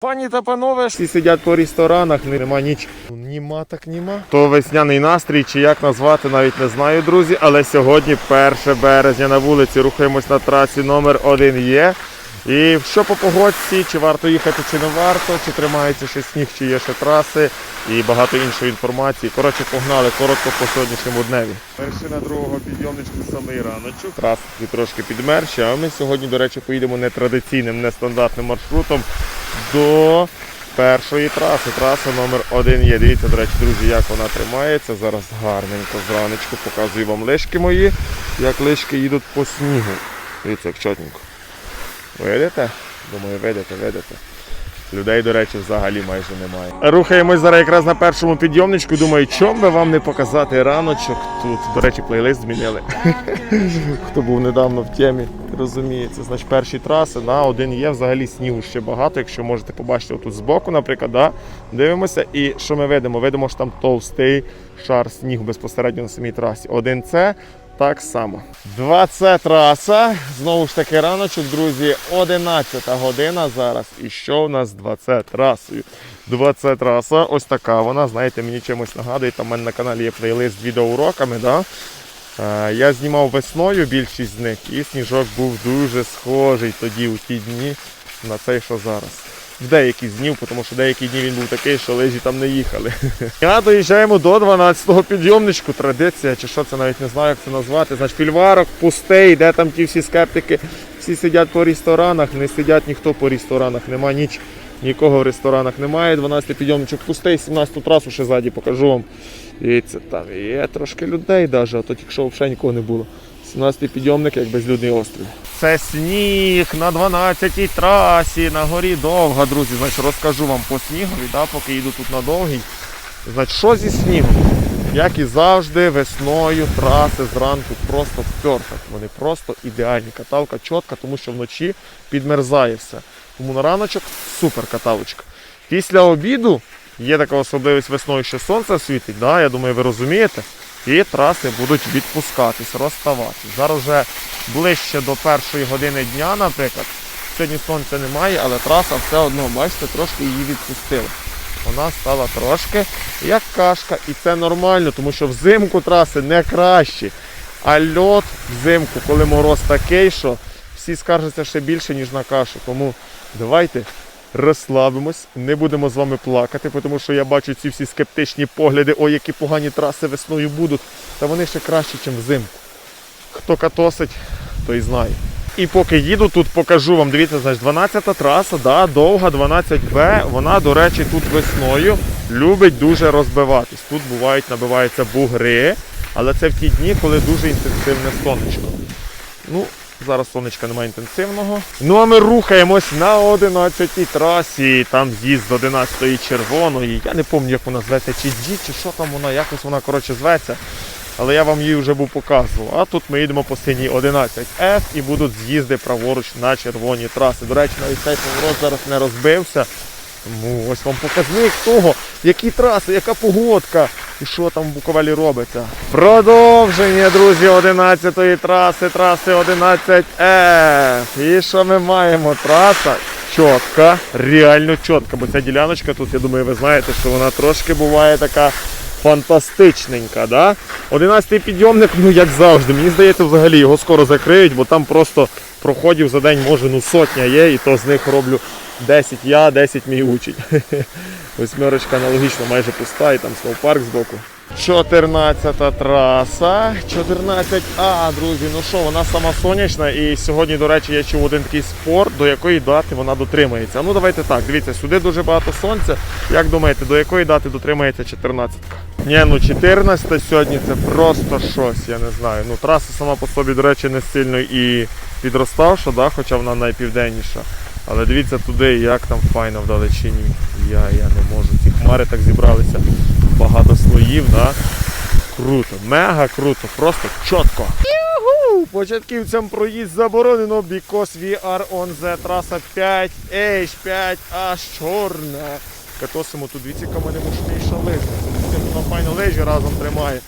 Пані та панове, всі сидять по ресторанах, нема ніч. Німа так німа. То весняний настрій, чи як назвати, навіть не знаю, друзі. Але сьогодні 1 березня на вулиці. Рухаємось на трасі номер 1 є. І що по погодці, чи варто їхати, чи не варто, чи тримається ще сніг, чи є ще траси і багато іншої інформації. Коротше, погнали коротко по сьогоднішньому дневі. Вершина другого підйомничку самий раночок. Траси трошки підмерші, а ми сьогодні, до речі, поїдемо нетрадиційним, нестандартним маршрутом до першої траси. Траса номер 1 є. Дивіться, до речі, друзі, як вона тримається. Зараз гарненько зранечку показую вам лишки мої, як лишки їдуть по снігу. Дивіться, як чотненько. Видите? Думаю, видите, видите. Людей, до речі, взагалі майже немає. Рухаємось зараз якраз на першому підйомничку. Думаю, чому би вам не показати раночок тут. До речі, плейлист змінили. Хто був недавно в темі, розуміється. Значить, перші траси на один є. Взагалі снігу ще багато. Якщо можете побачити отут збоку, наприклад, да? дивимося. І що ми видимо? Видимо, що там товстий шар снігу безпосередньо на самій трасі. Один це. Так само. 20 траса. Знову ж таки раночок, друзі, 11 година зараз. І що в нас 20 трасою? 20 траса, ось така вона, знаєте, мені чимось нагадує. Там в мене на каналі є плейлист з відеоуроками. Да? Е, Я знімав весною більшість з них, і сніжок був дуже схожий тоді, у ті дні, на цей, що зараз. В деякі днів, тому що деякі дні він був такий, що лижі там не їхали. Я доїжджаємо до 12-го підйомничку. Традиція, чи що це навіть не знаю, як це назвати. Значить, фільварок пустий, де там ті всі скептики, всі сидять по ресторанах, не сидять ніхто по ресторанах, нема ніч, нікого в ресторанах немає. 12-й підйомничок пустий, 17-ту трасу ще ззаді покажу вам. Дивіться, там є трошки людей, навіть, а то тільки що взагалі нікого не було. 17-й підйомник, як безлюдний острів. Це сніг на 12-й трасі, на горі довга, друзі. Значить, розкажу вам по снігові, да, поки йду тут на довгий. Значить, що зі снігом? Як і завжди, весною траси зранку просто пертах. Вони просто ідеальні. Каталка чітка, тому що вночі підмерзає все. Тому на раночок супер каталочка. Після обіду є така особливість весною, що сонце світить, да, я думаю, ви розумієте. І траси будуть відпускатись, розставатись. Зараз вже ближче до першої години дня, наприклад. Сьогодні сонця немає, але траса все одно, бачите, трошки її відпустила. Вона стала трошки як кашка, і це нормально, тому що взимку траси не кращі. А льот взимку, коли мороз такий, що всі скаржаться ще більше, ніж на кашу. Тому давайте розслабимось, не будемо з вами плакати, тому що я бачу ці всі скептичні погляди, ой, які погані траси весною будуть. Та вони ще краще, ніж взимку. Хто катосить, той знає. І поки їду, тут покажу вам, дивіться, значить, 12-та траса, да, довга 12Б, вона, до речі, тут весною любить дуже розбиватись. Тут бувають, набиваються бугри, але це в ті дні, коли дуже інтенсивне сонечко. Ну, зараз сонечка немає інтенсивного. Ну а ми рухаємось на 11-й трасі. Там з'їзд з 11-ї червоної. Я не пам'ятаю, як вона зветься, чи G, чи що там вона, якось вона коротше зветься. Але я вам її вже був показував. А тут ми їдемо по синій 11F і будуть з'їзди праворуч на червоні траси. До речі, навіть цей поворот зараз не розбився. Тому ось вам показник того, які траси, яка погодка і що там в Буковелі робиться. Продовження, друзі, 11-ї траси, траси 11F. І що ми маємо? Траса чітка, реально чітка, бо ця діляночка тут, я думаю, ви знаєте, що вона трошки буває така фантастичненька. Да? 11-й підйомник, ну як завжди, мені здається, взагалі його скоро закриють, бо там просто проходів за день може ну сотня є, і то з них роблю 10 я, 10 мій учень. Восьмерочка аналогічно майже пуста, і там сноупарк збоку. 14 траса, 14А, друзі, ну що, вона сама сонячна і сьогодні, до речі, я чув один такий спор, до якої дати вона дотримається. Ну давайте так, дивіться, сюди дуже багато сонця. Як думаєте, до якої дати дотримається 14? Ні, ну 14 сьогодні це просто щось, я не знаю. Ну траса сама по собі, до речі, не сильно і підроставша, да, хоча вона найпівденніша. Але дивіться туди, як там файно вдалечині. Я, я не можу. Ці хмари так зібралися. Багато слоїв, да? Круто, мега круто, просто чітко. Початківцям проїзд заборонено, we are on the траса 5 H, 5H, чорна. Катосимо тут дивіться, яка в мене мощніша лижа. Вона файно лижі разом тримає.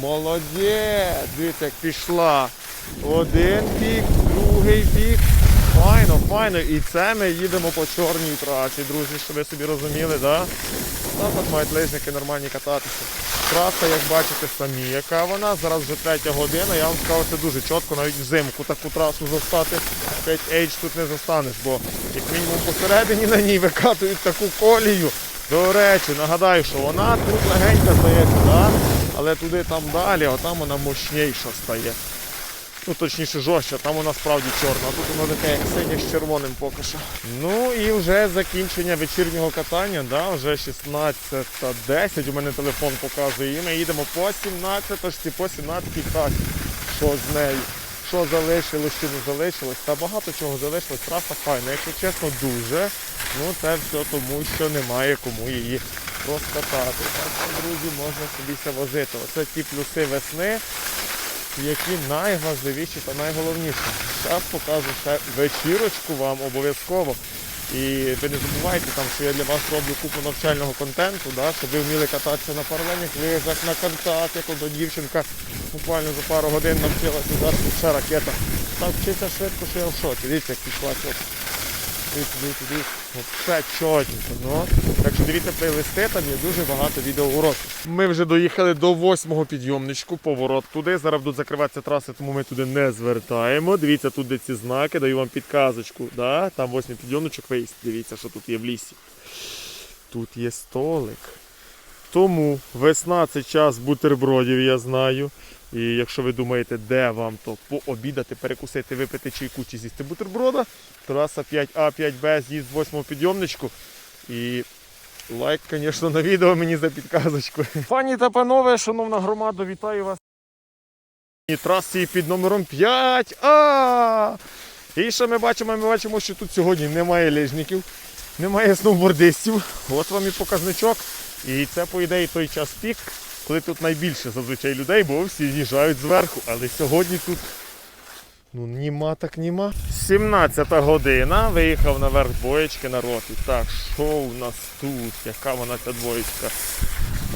Молодець! Дивіться, як пішла. Один бік, другий бік. Файно, файно. І це ми їдемо по чорній трасі, друзі, щоб ви собі розуміли, да? Так от мають лижники нормальні кататися. Траса, як бачите самі, яка вона. Зараз вже третя година. Я вам скажу, це дуже чітко, навіть взимку таку трасу застати. 5H тут не застанеш, бо як мінімум посередині на ній викатують таку колію. До речі, нагадаю, що вона тут легенька здається, да? але туди там далі, а там вона мощніша стає. Ну, точніше, жорстче, там вона справді чорна, а тут воно таке як синє з червоним поки що. Ну і вже закінчення вечірнього катання, да, вже 16.10, у мене телефон показує, і ми їдемо по 17 по 17 трасі. Що з нею? Що залишилось, чи не залишилось? Та багато чого залишилось, траса файна, якщо чесно, дуже. Ну це все тому, що немає кому її розкатати. Так що, друзі, можна собі це возити. Оце ті плюси весни які найважливіші та найголовніші. Зараз покажу ще вечірочку вам обов'язково. І ви не забувайте, там, що я для вас роблю купу навчального контенту, да, щоб ви вміли кататися на паралельних лижах, на контакт, як одна дівчинка буквально за пару годин навчилася зараз ще ракета. Так вчиться швидко, що я в шоці. Дивіться, як пішла дивіться, дивіться. Все чотенько. Ну. Так що дивіться плейлисти, там є дуже багато відеоуроків. Ми вже доїхали до восьмого підйомничку, поворот туди. Зараз будуть закриватися траси, тому ми туди не звертаємо. Дивіться, тут де ці знаки, даю вам підказочку. Да? Там восьмий підйомничок виїзд. Дивіться, що тут є в лісі. Тут є столик. Тому весна це час бутербродів, я знаю. І якщо ви думаєте, де вам то пообідати, перекусити, випити чайку чи з'їсти бутерброда, траса 5А, 5Б, з'їзд з 8 підйомничку. І лайк, звісно, на відео мені за підказочку. Пані та панове, шановна громада, вітаю вас. І трасі під номером 5А. І що ми бачимо? Ми бачимо, що тут сьогодні немає лижників, немає сноубордистів. От вам і показничок. І це, по ідеї, той час пік, коли тут найбільше зазвичай людей, бо всі їжджають зверху. Але сьогодні тут ну німа так німа. 17 година. Виїхав наверх двоєчки на І Так, що у нас тут? Яка вона ця двоєчка?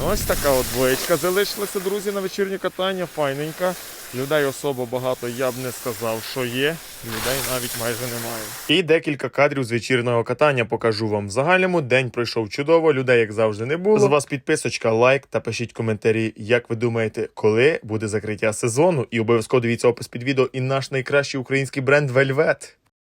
Ось така от двоєчка залишилася, друзі, на вечірнє катання. Файненька. Людей особо багато я б не сказав, що є. Людей навіть майже немає. І декілька кадрів з вечірнього катання покажу вам. В загальному день пройшов чудово, людей, як завжди, не було. З вас підписочка, лайк та пишіть коментарі, як ви думаєте, коли буде закриття сезону. І обов'язково дивіться опис під відео і наш найкращий український бренд Velvet.